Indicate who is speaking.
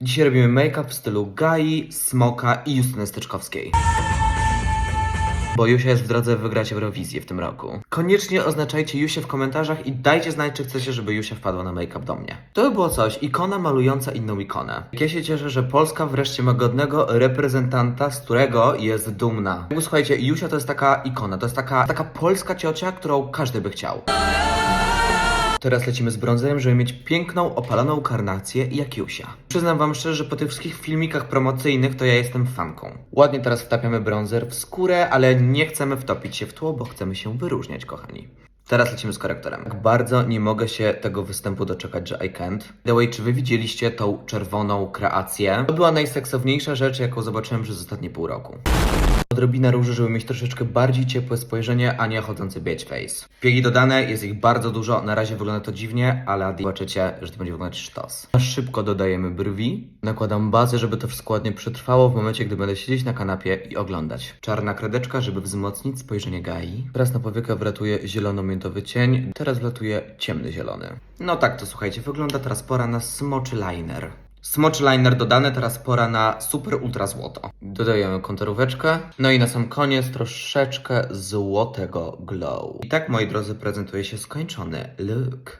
Speaker 1: Dzisiaj robimy make-up w stylu Gai, Smoka i Justyny Styczkowskiej. Bo Jusia jest w drodze wygrać Eurowizję w tym roku. Koniecznie oznaczajcie Jusię w komentarzach i dajcie znać, czy chcecie, żeby Jusia wpadła na make-up do mnie. To by było coś, ikona malująca inną ikonę. Ja się cieszę, że Polska wreszcie ma godnego reprezentanta, z którego jest dumna. Słuchajcie, Jusia to jest taka ikona, to jest taka, taka polska ciocia, którą każdy by chciał. Teraz lecimy z brązerem, żeby mieć piękną, opaloną karnację jak Jusia. Przyznam wam szczerze, że po tych wszystkich filmikach promocyjnych to ja jestem fanką. Ładnie teraz wtapiamy brązer w skórę, ale nie chcemy wtopić się w tło, bo chcemy się wyróżniać, kochani. Teraz lecimy z korektorem. Tak bardzo nie mogę się tego występu doczekać, że I can't. The way, czy wy widzieliście tą czerwoną kreację? To była najseksowniejsza rzecz, jaką zobaczyłem przez ostatnie pół roku. Odrobina róży, żeby mieć troszeczkę bardziej ciepłe spojrzenie, a nie chodzący bitch face. Piegi dodane, jest ich bardzo dużo, na razie wygląda to dziwnie, ale zobaczycie, że to będzie wyglądać sztos. Szybko dodajemy brwi, nakładam bazę, żeby to wszystko ładnie przetrwało w momencie, gdy będę siedzieć na kanapie i oglądać. Czarna kredeczka, żeby wzmocnić spojrzenie Gai. Teraz na powiekę wlatuje zielono-miętowy cień, teraz wlatuje ciemny zielony. No tak to słuchajcie, wygląda teraz pora na smoczy liner. Smocz liner dodany, teraz pora na super ultra złoto. Dodajemy konturóweczkę, no i na sam koniec troszeczkę złotego glow. I tak, moi drodzy, prezentuje się skończony look.